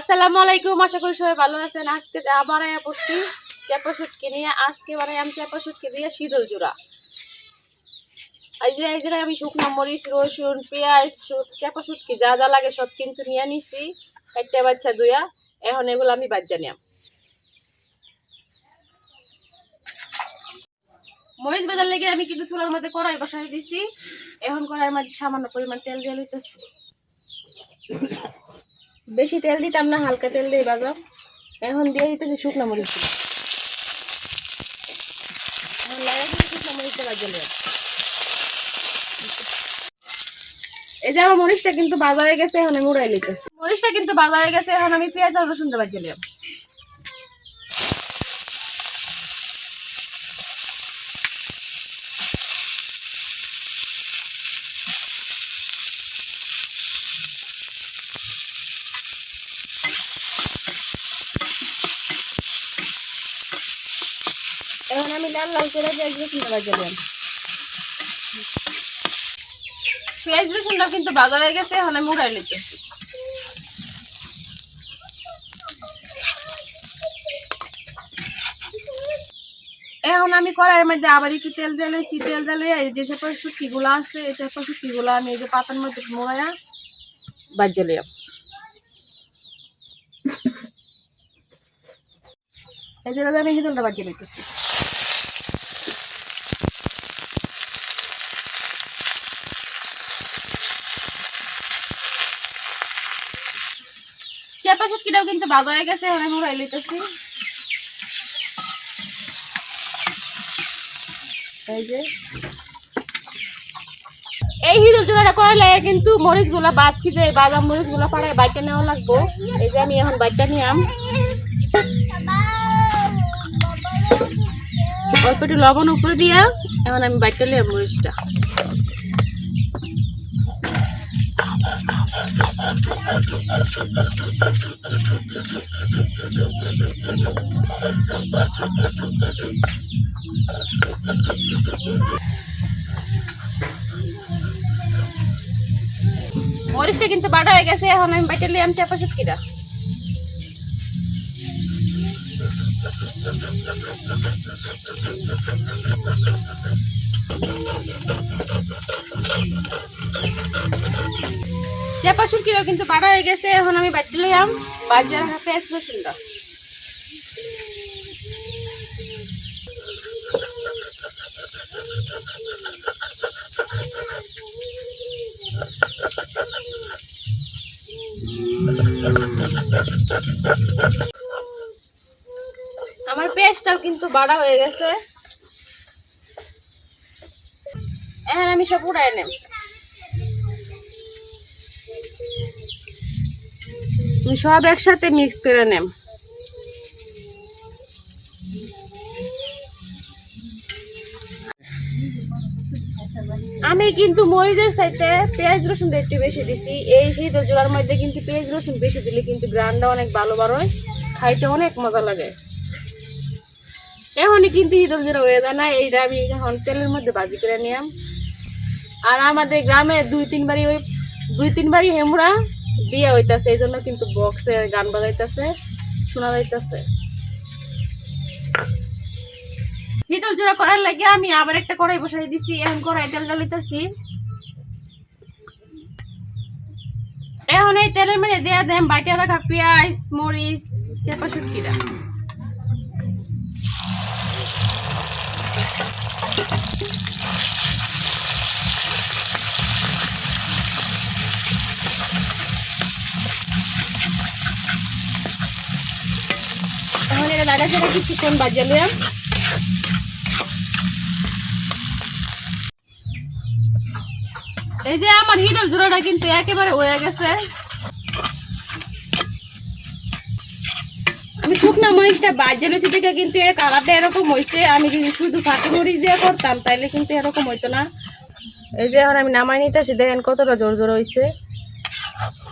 আসসালামু আলাইকুম, আশা করি সবাই ভালো আছেন। আজকে আবার আয়া পড়ছি চেপা শুটকি নিয়ে। আজকে বানাই আমি চেপা শুটকি দিয়ে শীতল জোড়া এই যে এই যে আমি শুকনো মরিচ, রসুন, পেঁয়াজ চেপা শুটকি যা যা লাগে সব কিন্তু নিয়ে নিছি, কাটতে বাচ্চা দুয়া এখন এগুলো আমি বাজ্যা নিয়াম। মরিচ বাজার লেগে আমি কিন্তু চুলার মধ্যে কড়াই বসাই দিছি। এখন কড়াইয়ের মধ্যে সামান্য পরিমাণ তেল দিয়ে লইতেছি বেশি তেল দিতাম না, হালকা তেল দিয়ে বাজাম এখন দিয়ে দিতেছি শুকনো মরিচ এখন শুকনো মরিচটা বাজালে এই যে আমার মরিচটা কিন্তু বাজারে গেছে, এখন আমি উড়াই লিখেছি মরিচটা কিন্তু বাজারে গেছে, এখন আমি পেঁয়াজ রসুনটা বাজালাম এখন আমি লাল লাল করে পেঁয়াজ রসুনটা বাজালাম পেঁয়াজ রসুনটা কিন্তু বাজারে গেছে, এখন আমি উড়াই লিতেছি এখন আমি কড়াইয়ের মধ্যে আবার একটু তেল দিয়ে লইছি, তেল লইয়া এই যে চাপা শুটকিগুলো আছে, এই চাপা শুটকিগুলো আমি এই যে পাতার মধ্যে মোড়াইয়া বাজ্যে লইয়া এই যেভাবে আমি হিদুলটা বাজ্যে লইতেছি। চেপা কিন্তু বাজা হয়ে গেছে আমি লইতেছি। এই যে। এই কিন্তু মরিচগুলা বাচ্ছি যে বাদাম মরিচগুলা পাড়ায় বাইকটা নেওয়া লাগবো। এই যে আমি এখন বাইকটা নিয়াম অল্প একটু লবণ উপরে দিয়া এখন আমি বাইকটা নিলাম মরিচটা। মরিচটা কিন্তু বাটা হয়ে গেছে এখন আমি বাইটে লিয়াম চাপা শুটকিটা চাপা শুটকিটাও কিন্তু বাটা হয়ে গেছে, এখন আমি বাইটে লিয়াম বাজার পেঁয়াজ রসুনটা আমার পেঁয়াজটাও কিন্তু বাড়া হয়ে গেছে। এখন আমি সব উড়াই নেব। সব একসাথে মিক্স করে নেব আমি কিন্তু মরিচের সাইতে পেঁয়াজ রসুন একটু বেশি দিছি। এই শীত জোড়ার মধ্যে কিন্তু পেঁয়াজ রসুন বেশি দিলে কিন্তু গ্রানটা অনেক ভালো বার হয় খাইতে অনেক মজা লাগে। এখনই কিন্তু ঈদল জোড়া হয়ে যায় না এইটা আমি এখন তেলের মধ্যে ভাজি করে নিলাম। আর আমাদের গ্রামে দুই তিনবারই ওই দুই তিনবারই হেমুরা বিয়ে হইতাছে এই জন্য কিন্তু বক্সে গান বাজাইতেছে, শোনা যাইতেছে। হিদল জোড়া করার লাগে আমি আবার একটা কড়াই বসাই দিছি, এখন কড়াই তেল জ্বালিতেছি এখন এই তেলের মধ্যে দেয়া দেন বাটিয়া রাখা পেঁয়াজ, মরিচ, চেপা, শুটকিটা। ছাড়া কিছুক্ষণ বাজে এই যে আমার হিডল জোড়াটা কিন্তু একেবারে হয়ে গেছে। আমি শুকনা মরিচটা বাজে লইছি থেকে কিন্তু এর কালারটা এরকম হয়েছে। আমি যদি শুধু ফাঁকি মরিচ দিয়ে করতাম, তাইলে কিন্তু এরকম হইতো না। এই যে এখন আমি নামাই নিতেছি, দেখেন কতটা জোর জোর হয়েছে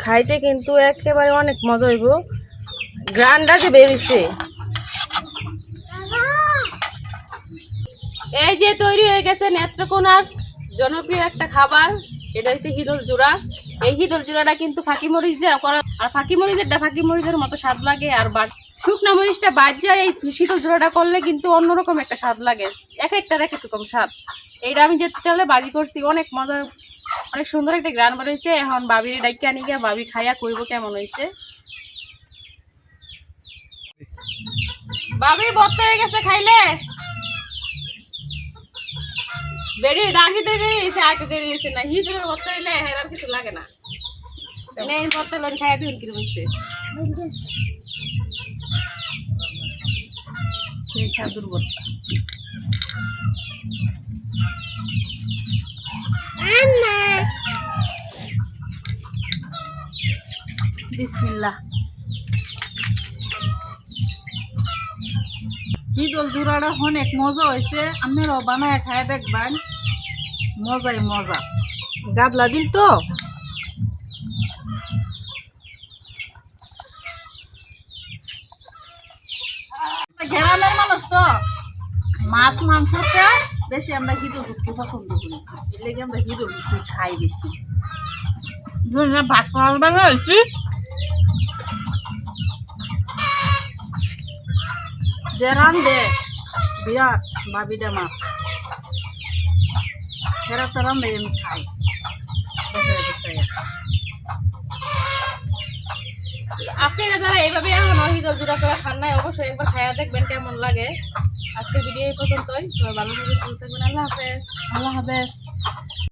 খাইতে কিন্তু একেবারে অনেক মজা হইব। গ্রানটা যে বেরিয়েছে এই যে তৈরি হয়ে গেছে নেত্রকোনার জনপ্রিয় একটা খাবার। এটা হচ্ছে হিদল জোড়া। এই হিদল জোড়াটা কিন্তু ফাঁকি মরিচ দিয়ে করা আর ফাঁকি মরিচেরটা ফাঁকি মরিচের মতো স্বাদ লাগে আর বাট শুকনা মরিচটা বাদ যায় এই শীতল জোড়াটা করলে কিন্তু অন্যরকম একটা স্বাদ লাগে। এক একটার এক রকম স্বাদ। এইটা আমি যে তেলে বাজি করছি। অনেক মজা অনেক সুন্দর একটা গ্রান বেরোইছে এখন বাবির ডাইকে আনি গিয়া বাবি খাইয়া কইব কেমন হয়েছে বাবি, বত্তা হয়ে গেছে, খাইলে? বেরি ডাকি দেরি হয়েছে আগে দেরি হয়েছে না হিদুরের বত্তা হইলে হেরার কিছু লাগে না। এই বত্তা লোন খাইয়া দিন কিরম হয়েছে সেই সাধুর বত্তা বিসমিল্লাহ। ঈদল জোড়াটা অনেক মজা হয়েছে আপনারাও বানায় খায় দেখবেন। মজাই মজা। গাদলা দিন তো। গ্রামের মানুষ তো। মাছ মাংসতে বেশি আমরা হিদুল ভুটকি পছন্দ করি। এর লেগে আমরা হিদুল ভুটকি খাই বেশি। ভাত খাওয়ার বেলা যে রান্ধে বিরাট ভাবি দেমা এরা তো রান্ধে আমি খাই বসে বসে। আপনারা যারা এইভাবে এখন অহিদল জোড়া করে খান নাই, অবশ্যই একবার খাইয়া দেখবেন কেমন লাগে। আজকের ভিডিও এই পর্যন্তই। সবাই ভালো থাকবেন, সুস্থ আল্লাহ হাফেজ। আল্লাহ হাফেজ।